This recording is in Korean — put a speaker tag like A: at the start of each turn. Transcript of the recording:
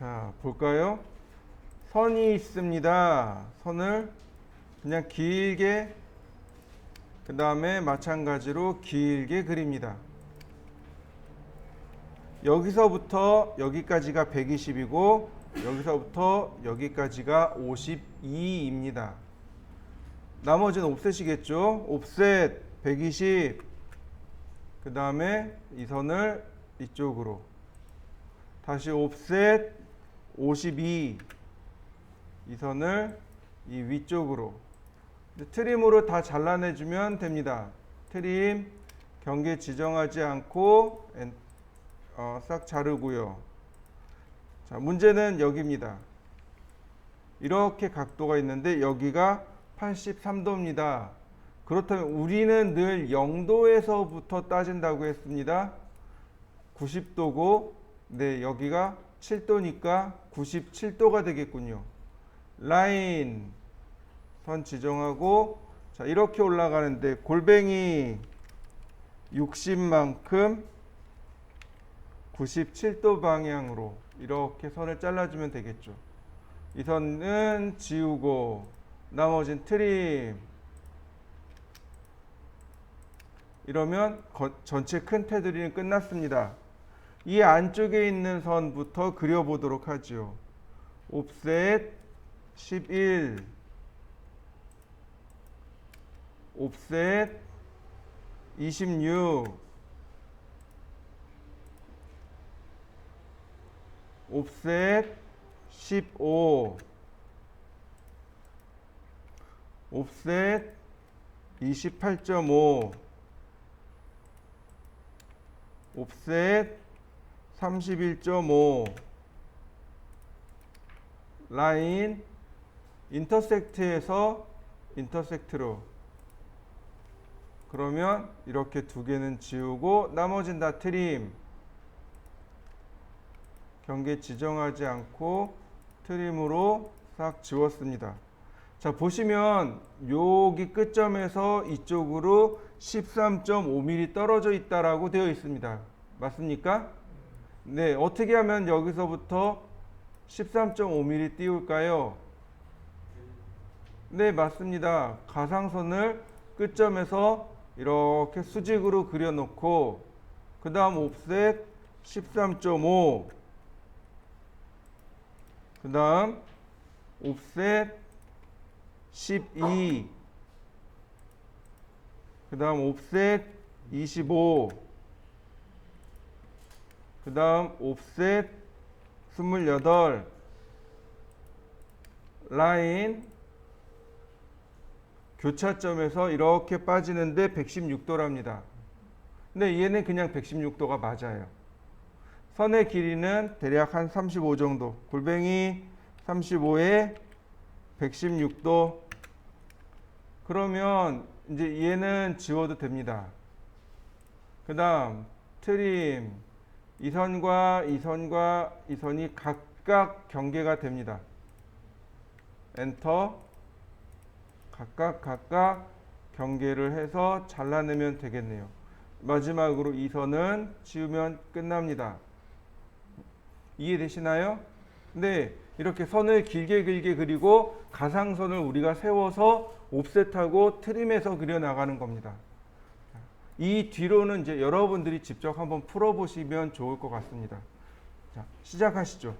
A: 자, 볼까요? 선이 있습니다. 선을 그냥 길게 그 다음에 마찬가지로 길게 그립니다. 여기서부터 여기까지가 120이고 여기서부터 여기까지가 52입니다. 나머지는 옵셋이겠죠? 옵셋 120. 그 다음에 이 선을 이쪽으로. 다시 옵셋 52. 이 선을 이 위쪽으로. 트림으로 다 잘라내주면 됩니다. 트림 경계 지정하지 않고 엔- 어, 싹 자르고요. 자, 문제는 여기입니다. 이렇게 각도가 있는데 여기가 83도입니다. 그렇다면 우리는 늘 0도에서부터 따진다고 했습니다. 90도고, 네, 여기가 7도니까 97도가 되겠군요. 라인, 선 지정하고, 자, 이렇게 올라가는데 골뱅이 60만큼 97도 방향으로 이렇게 선을 잘라주면 되겠죠. 이 선은 지우고 나머진 트림 이러면 거- 전체 큰 테두리는 끝났습니다. 이 안쪽에 있는 선부터 그려보도록 하지요. 옵셋 11 옵셋 26 옵셋 15 옵셋 28.5 옵셋 31.5 라인 인터섹트에서 인터섹트로 그러면 이렇게 두 개는 지우고 나머진 다 트림 경계 지정하지 않고 트림으로 싹 지웠습니다. 자 보시면 여기 끝점에서 이쪽으로 13.5mm 떨어져 있다라고 되어 있습니다. 맞습니까? 네, 어떻게 하면 여기서부터 13.5mm 띄울까요? 네, 맞습니다. 가상선을 끝점에서 이렇게 수직으로 그려놓고 그 다음 옵셋 13.5 그 다음 옵셋 12그 다음 옵셋 25 그 다음 옵셋 28 라인 교차점에서 이렇게 빠지는데 116도랍니다. 근데 얘는 그냥 116도가 맞아요. 선의 길이는 대략 한 35 정도. 골뱅이 35에 116도. 그러면 이제 얘는 지워도 됩니다. 그 다음 트림 이 선과 이 선과 이 선이 각각 경계가 됩니다. 엔터 각각 각각 경계를 해서 잘라내면 되겠네요. 마지막으로 이 선은 지우면 끝납니다. 이해되시나요? 네, 이렇게 선을 길게 길게 그리고 가상선을 우리가 세워서 옵셋하고 트림해서 그려 나가는 겁니다. 이 뒤로는 이제 여러분들이 직접 한번 풀어보시면 좋을 것 같습니다. 자, 시작하시죠.